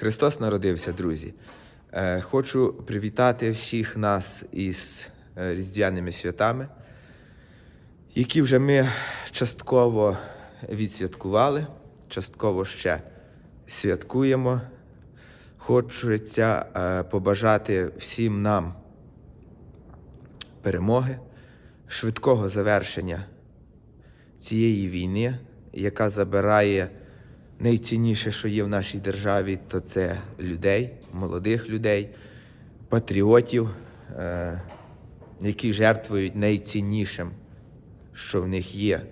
Христос народився, друзі. Е, Хочу привітати всіх нас із е, різдвяними святами, які вже ми частково відсвяткували, частково ще святкуємо. Хочеться е, побажати всім нам перемоги, швидкого завершення цієї війни, яка забирає найцінніше, що є в нашій державі, то це людей, молодих людей, патріотів, е, які жертвують найціннішим, що в них є,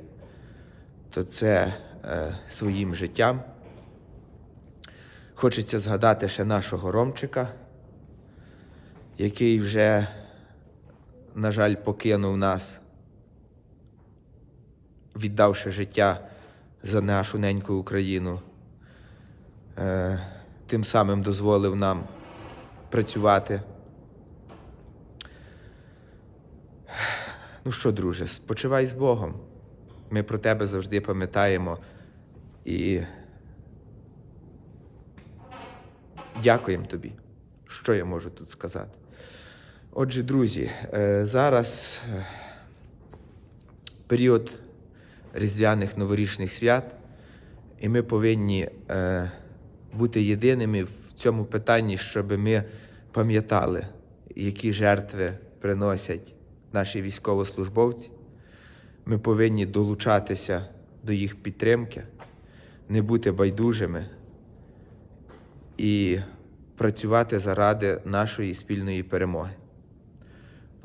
то це е, своїм життям. Хочеться згадати ще нашого Ромчика, який вже, на жаль, покинув нас, віддавши життя за нашу неньку Україну, е, тим самим дозволив нам працювати. Ну що, друже, спочивай з Богом. Ми про тебе завжди пам'ятаємо і дякуємо тобі. Що я можу тут сказати? Отже, друзі, е, зараз е, період різдвяних новорічних свят, і ми повинні е, бути єдиними в цьому питанні, щоб ми пам'ятали, які жертви приносять наші військовослужбовці. Ми повинні долучатися до їх підтримки, не бути байдужими і працювати заради нашої спільної перемоги.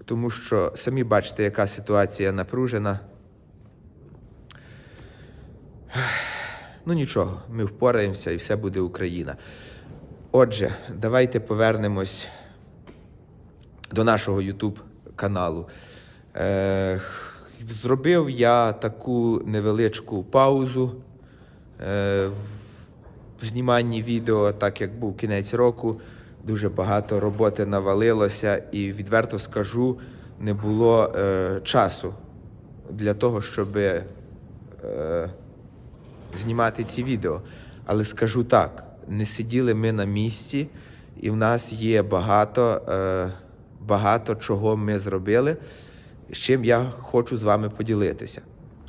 Тому що самі бачите, яка ситуація напружена. Ну нічого, ми впораємося і все буде Україна. Отже, давайте повернемось до нашого YouTube каналу. Е, зробив я таку невеличку паузу е, в зніманні відео, так як був кінець року. Дуже багато роботи навалилося, і відверто скажу, не було е, часу для того, щоб е, знімати ці відео. Але скажу так: не сиділи ми на місці, і в нас є багато, е, багато чого ми зробили, з чим я хочу з вами поділитися.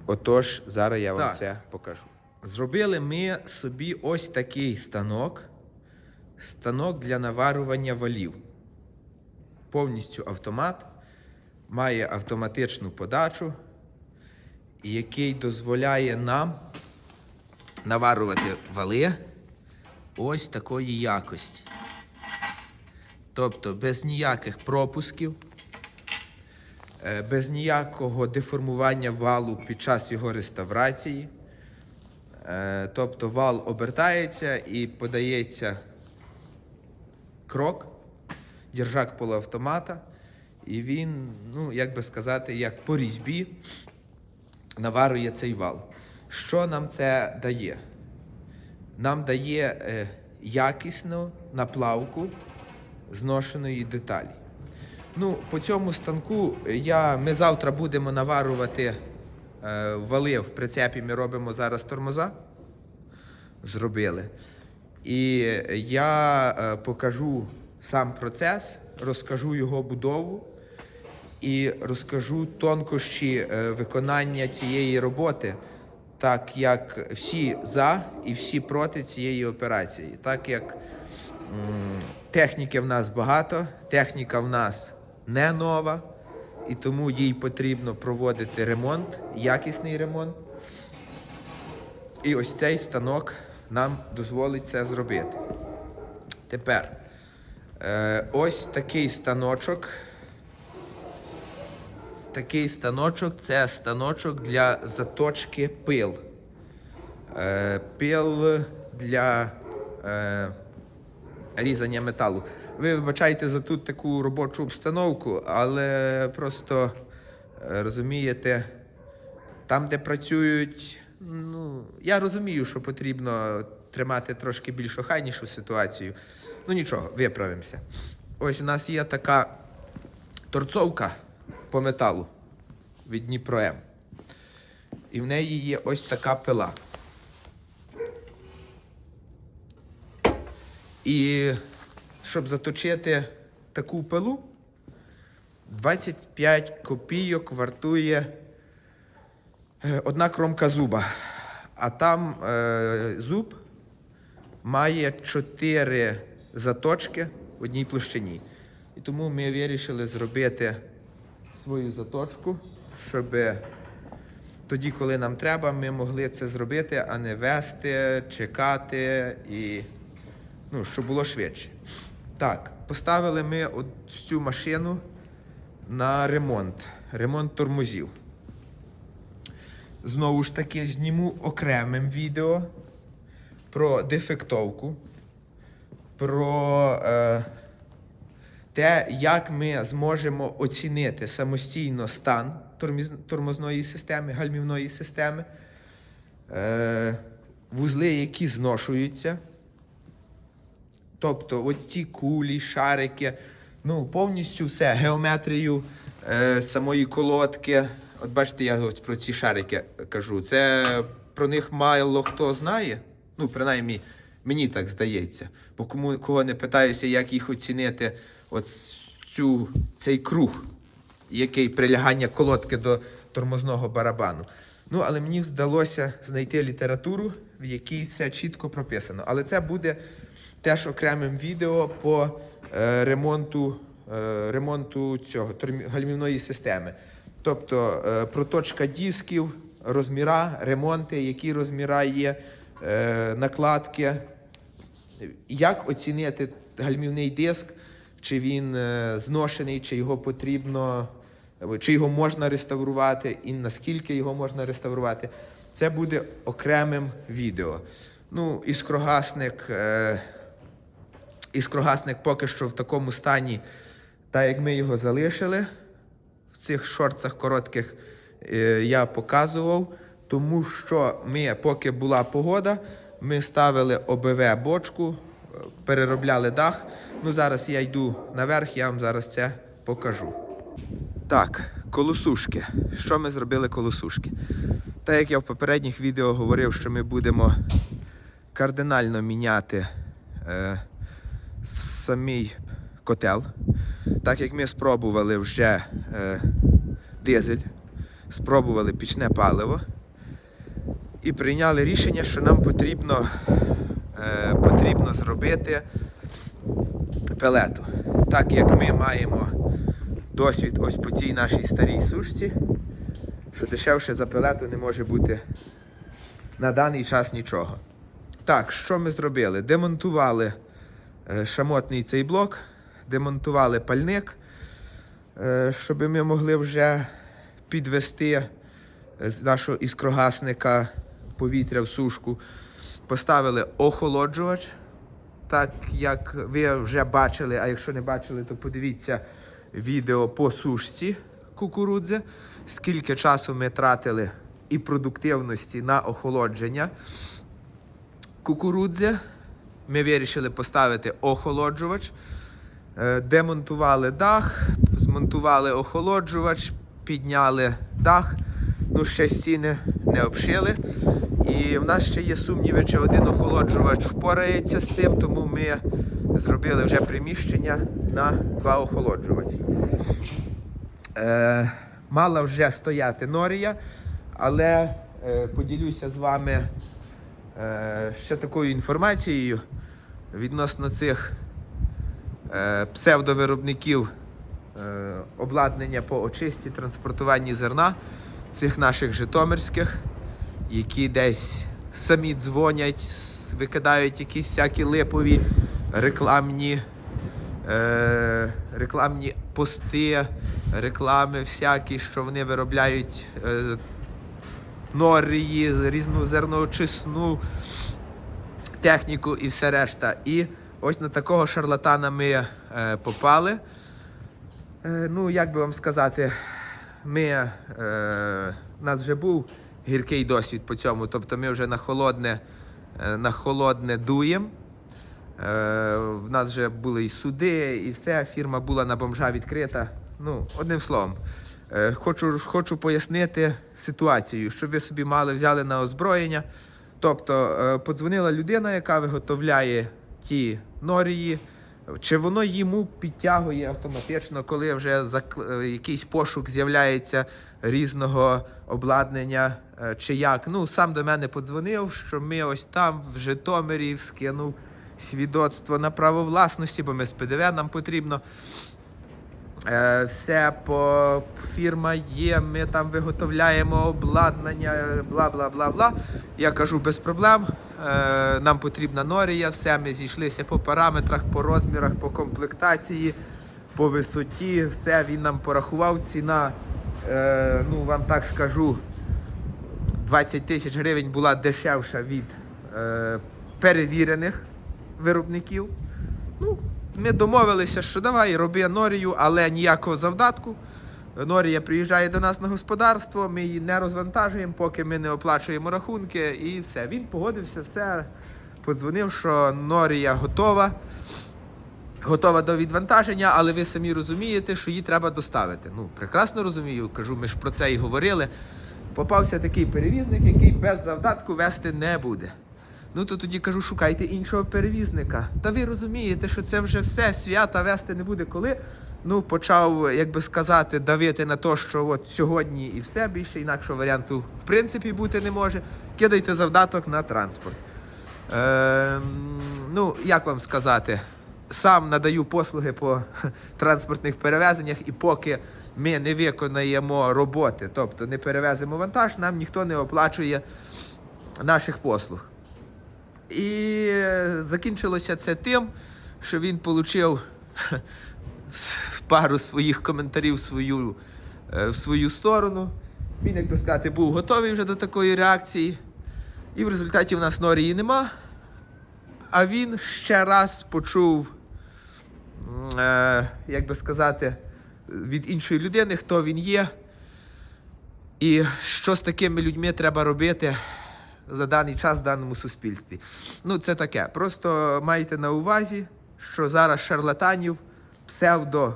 Отож, зараз я вам Так. все покажу. Зробили ми собі ось такий станок. Станок для наварювання валів. Повністю автомат, має автоматичну подачу, який дозволяє нам наварювати вали ось такої якості. Тобто без ніяких пропусків, е, без ніякого деформування валу під час його реставрації. Е, Тобто вал обертається і подається крок, держак полуавтомата, і він, ну, як би сказати, як по різьбі наварює цей вал. Що нам це дає? Нам дає е, якісну наплавку зношеної деталі. Ну, по цьому станку я, ми завтра будемо наварювати е, вали в прицепі. Ми робимо зараз тормоза. Зробили. І я е, покажу сам процес, розкажу його будову і розкажу тонкощі е, виконання цієї роботи, так як всі за і всі проти цієї операції. Так як техніки в нас багато, техніка в нас не нова, і тому їй потрібно проводити ремонт, якісний ремонт. І ось цей станок нам дозволить це зробити. Тепер е, ось такий станочок. Такий станочок це станочок для заточки пил. Е, пил для е, різання металу. Ви вибачайте за тут таку робочу обстановку, але просто е, розумієте, там, де працюють, ну, я розумію, що потрібно тримати трошки більш охайнішу ситуацію. Ну нічого, виправимося. Ось у нас є така торцовка по металу від Дніпро М. І в неї є ось така пила. І щоб заточити таку пилу, 25 копійок вартує е, одна кромка зуба. А там е, зуб має 4 заточки в одній площині. І тому ми вирішили зробити свою заточку, щоб тоді, коли нам треба, ми могли це зробити, а не вести, чекати і ну, щоб було швидше. Так, поставили ми цю машину на ремонт, ремонт тормозів. Знову ж таки, зніму окремим відео про дефектовку, про е, те, як ми зможемо оцінити самостійно стан тормозної системи, гальмівної системи, е, вузли, які зношуються. Тобто от ці кулі, шарики, ну, повністю все, геометрію е, самої колодки. От бачите, я ось про ці шарики кажу. Це про них мало хто знає. Ну, принаймні, мені так здається. Бо кому кого не питаюся, як їх оцінити, от цю, цей круг, який прилягання колодки до тормозного барабану. Ну, але мені вдалося знайти літературу, в якій все чітко прописано. Але це буде теж окремим відео по е, ремонту, е, ремонту цього гальмівної системи. Тобто е, проточка дисків, розміра, ремонти, які розміра є, е, накладки. Як оцінити гальмівний диск, чи він е, зношений, чи його потрібно, чи його можна реставрувати, і наскільки його можна реставрувати, це буде окремим відео. Ну, іскрогасник, е, іскрогасник поки що в такому стані, так як ми його залишили. В цих шорцах коротких е, я показував, тому що ми, поки була погода, ми ставили ОБВ бочку, переробляли дах. Ну, зараз я йду наверх, я вам зараз це покажу. Так, колосушки. Що ми зробили колосушки? Так як я в попередніх відео говорив, що ми будемо кардинально міняти е, самий котел. Так як ми спробували вже е, дизель, спробували пічне паливо і прийняли рішення, що нам потрібно, потрібно зробити пелету. Так як ми маємо досвід ось по цій нашій старій сушці, що дешевше за пелету не може бути на даний час нічого. Так, що ми зробили? Демонтували е, шамотний цей блок, демонтували пальник, е, щоб ми могли вже підвести е, з нашого іскрогасника повітря в сушку. Поставили охолоджувач, так як ви вже бачили, а якщо не бачили, то подивіться відео по сушці кукурудзи, скільки часу ми тратили і продуктивності на охолодження кукурудзи. Ми вирішили поставити охолоджувач, Е, демонтували дах, змонтували охолоджувач, підняли дах. Ну, ще стіни не обшили. І в нас ще є сумніви, чи один охолоджувач впорається з цим, тому ми зробили вже приміщення на два охолоджувачі. Е, мала вже стояти норія, але е, поділюся з вами е, ще такою інформацією відносно цих е, псевдовиробників е, обладнання по очисті, транспортуванні зерна, цих наших житомирських, які десь самі дзвонять, викидають якісь всякі липові рекламні, е, рекламні пости, реклами всякі, що вони виробляють е, норії, різну зерноочисну техніку і все решта. І ось на такого шарлатана ми е, попали. Е, ну, як би вам сказати, ми, е, у нас вже був гіркий досвід по цьому, тобто ми вже на холодне, е, на холодне дуємо. Е, в нас вже були і суди, і все. Фірма була на бомжа відкрита. Ну, одним словом, е, хочу, хочу пояснити ситуацію, щоб ви собі мали взяли на озброєння. Тобто, е, подзвонила людина, яка виготовляє ті норії, чи воно йому підтягує автоматично, коли вже зак- е, якийсь пошук з'являється різного обладнання, е, чи як. Ну, сам до мене подзвонив, що ми ось там в Житомирі скинув свідоцтво на право власності, бо ми з ПДВ нам потрібно. Е, все по фірма є, ми там виготовляємо обладнання, бла бла бла бла. Я кажу без проблем. Е, нам потрібна норія, все, ми зійшлися по параметрах, по розмірах, по комплектації, по висоті. Все він нам порахував. Ціна, е, ну вам так скажу, 20 тисяч гривень була дешевша від перевірених виробників. Ну, ми домовилися, що давай роби норію, але ніякого завдатку. Норія приїжджає до нас на господарство, ми її не розвантажуємо, поки ми не оплачуємо рахунки, і все. Він погодився, все. Подзвонив, що Норія готова. Готова до відвантаження, але ви самі розумієте, що її треба доставити. Ну, прекрасно розумію, кажу, ми ж про це і говорили. Попався такий перевізник, який без завдатку вести не буде. Ну то тоді кажу, шукайте іншого перевізника. Та ви розумієте, що це вже все свята вести не буде коли. Ну, почав, як би сказати, давити на те, що от сьогодні і все більше інакшого варіанту в принципі бути не може. Кидайте завдаток на транспорт. Ем, ну, як вам сказати, сам надаю послуги по транспортних перевезеннях, і поки ми не виконаємо роботи, тобто не перевеземо вантаж, нам ніхто не оплачує наших послуг. І закінчилося це тим, що він отримав пару своїх коментарів в свою, е, в свою сторону. Він, як би сказати, був готовий вже до такої реакції. І в результаті в нас Норії нема. А він ще раз почув, е, як би сказати, від іншої людини, хто він є. І що з такими людьми треба робити за даний час в даному суспільстві. Ну, це таке. Просто майте на увазі, що зараз шарлатанів, псевдо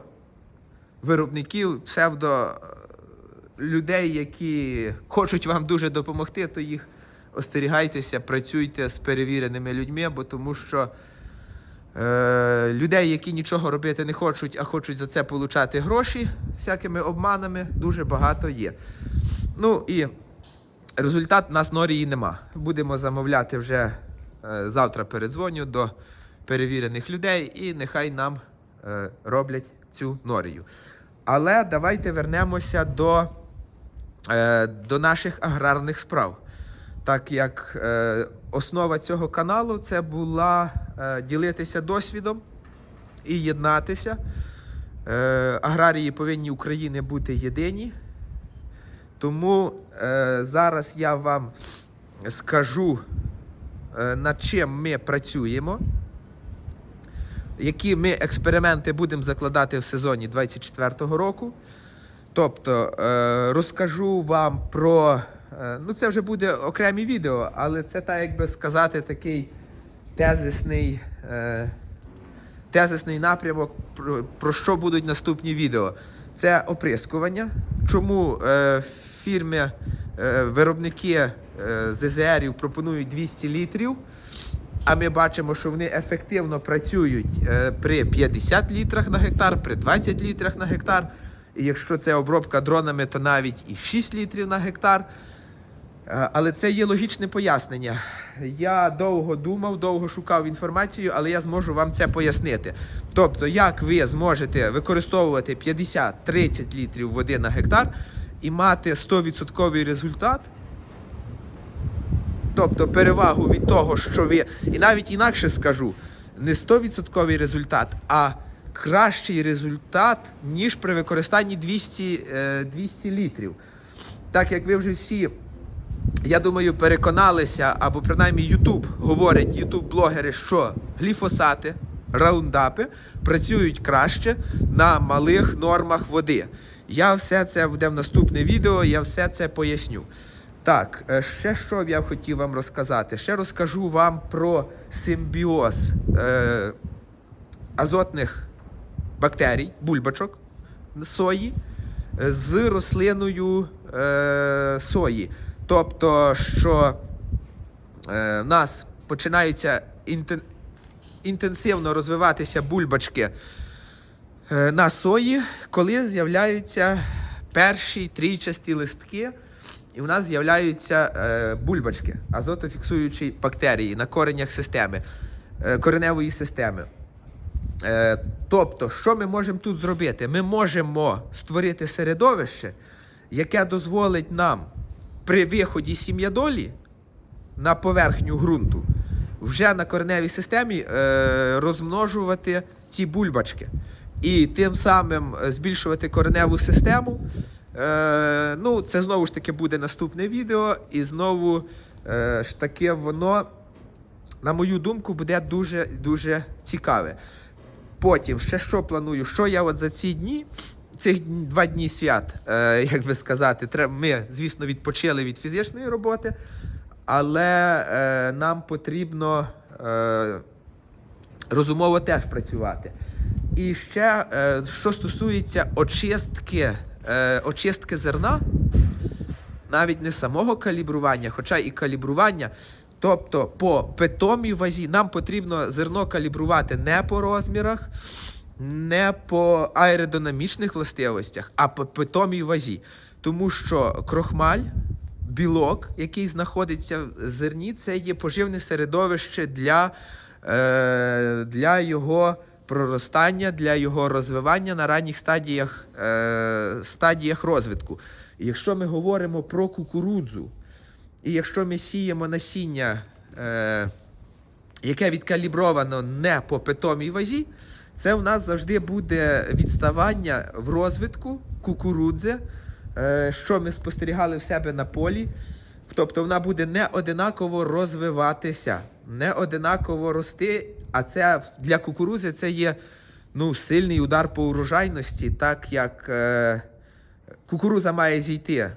виробників, псевдо е, людей, які хочуть вам дуже допомогти, то їх остерігайтеся, працюйте з перевіреними людьми, бо тому що е, людей, які нічого робити не хочуть, а хочуть за це получати гроші всякими обманами, дуже багато є. Ну і результат у нас норії нема. Будемо замовляти вже е, завтра передзвоню до перевірених людей, і нехай нам е, роблять цю норію. Але давайте вернемося до, е, до наших аграрних справ. Так як основа цього каналу це була ділитися досвідом і єднатися. Аграрії повинні України бути єдині. Тому е, зараз я вам скажу, е, над чим ми працюємо, які ми експерименти будемо закладати в сезоні 2024 року. Тобто е, розкажу вам про. е, Ну, це вже буде окремі відео, але це так, як би сказати, такий тезисний, е, тезисний напрямок, про, про що будуть наступні відео. Це оприскування. Чому е, фірми, е, виробники е, ЗЗРів пропонують 200 літрів, а ми бачимо, що вони ефективно працюють е, при 50 літрах на гектар, при 20 літрах на гектар. І якщо це обробка дронами, то навіть і 6 літрів на гектар. Е, Але це є логічне пояснення. Я довго думав, довго шукав інформацію, але я зможу вам це пояснити. Тобто, як ви зможете використовувати 50-30 літрів води на гектар і мати 100% результат. Тобто перевагу від того, що ви. І навіть інакше скажу, не 100% результат, а кращий результат, ніж при використанні 200, е, 200 літрів. Так як ви вже всі я думаю, переконалися, або принаймні YouTube говорять ютуб-блогери, що гліфосати, раундапи працюють краще на малих нормах води. Я все це буде в наступне відео, я все це поясню. Так, е, ще що я хотів вам розказати? Ще розкажу вам про симбіоз е, азотних бактерій, бульбачок сої е, з рослиною е, сої. Тобто, що е, в нас починаються інтен... інтенсивно розвиватися бульбачки е, на сої, коли з'являються перші трійчасті листки, і в нас з'являються е, бульбачки, азотофіксуючі бактерії на коренях системи, е, кореневої системи. Е, тобто, що ми можемо тут зробити? Ми можемо створити середовище, яке дозволить нам при виході сім'ядолі на поверхню ґрунту вже на кореневій системі е, розмножувати ці бульбачки. І тим самим е, збільшувати кореневу систему. Е, ну, це знову ж таки буде наступне відео, і знову е, ж таки воно, на мою думку, буде дуже дуже цікаве. Потім ще що планую? Що я от за ці дні, цих два дні свят, е, як би сказати, ми, звісно, відпочили від фізичної роботи, але е, нам потрібно е, розумово теж працювати. І ще, що стосується очистки, очистки зерна, навіть не самого калібрування, хоча і калібрування. Тобто по питомій вазі нам потрібно зерно калібрувати не по розмірах, не по аеродинамічних властивостях, а по питомій вазі. Тому що крохмаль, білок, який знаходиться в зерні, це є поживне середовище для, е, для його проростання, для його розвивання на ранніх стадіях, е, стадіях розвитку. Якщо ми говоримо про кукурудзу, і якщо ми сіємо насіння, е, яке відкалібровано не по питомій вазі, це в нас завжди буде відставання в розвитку кукурудзи, е, що ми спостерігали в себе на полі. Тобто вона буде не одинаково розвиватися, не одинаково рости. А це для кукурудзи це є ну, сильний удар по урожайності, так як е, кукуруза має зійти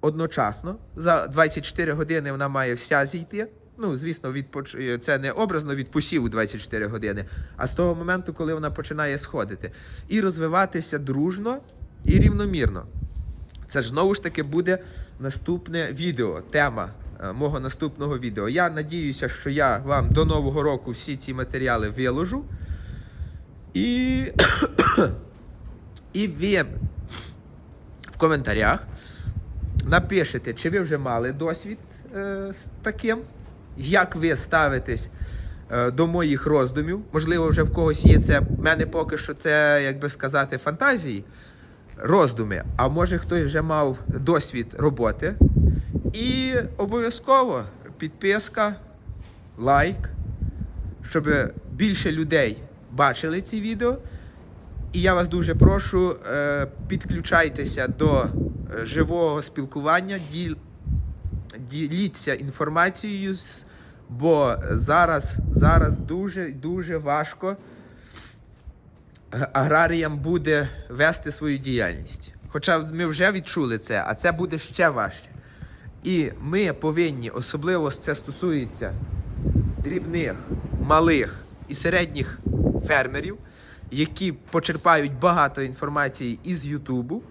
одночасно. За 24 години вона має вся зійти. Ну, звісно, відпоч... це не образно від посіву 24 години, а з того моменту, коли вона починає сходити. І розвиватися дружно і рівномірно. Це ж знову ж таки буде наступне відео, тема е, мого наступного відео. Я надіюся, що я вам до Нового року всі ці матеріали виложу. І, і ви в коментарях напишете, чи ви вже мали досвід е, з таким, як ви ставитесь е, до моїх роздумів. Можливо, вже в когось є це. В мене поки що це, як би сказати, фантазії, роздуми. А може хтось вже мав досвід роботи. І обов'язково підписка, лайк, щоб більше людей бачили ці відео. І я вас дуже прошу, е, підключайтеся до живого спілкування, діліться інформацією, бо зараз, зараз дуже дуже важко е, аграріям буде вести свою діяльність. Хоча ми вже відчули це, а це буде ще важче. І ми повинні, особливо це стосується дрібних, малих і середніх фермерів, які почерпають багато інформації із Ютубу.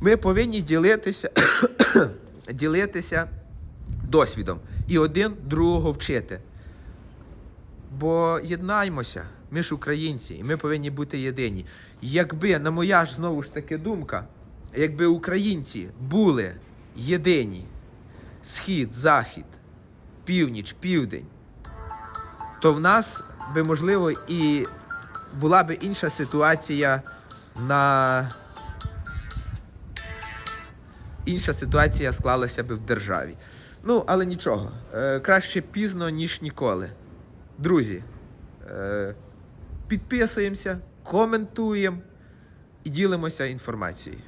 Ми повинні ділитися, ділитися досвідом і один другого вчити. Бо єднаймося, ми ж українці, і ми повинні бути єдині. Якби, на моя ж знову ж таки думка, якби українці були єдині, схід, захід, північ, південь, то в нас би можливо і була би інша ситуація на інша ситуація склалася би в державі. Ну, але нічого. Е, краще пізно, ніж ніколи. Друзі, е, підписуємося, коментуємо і ділимося інформацією.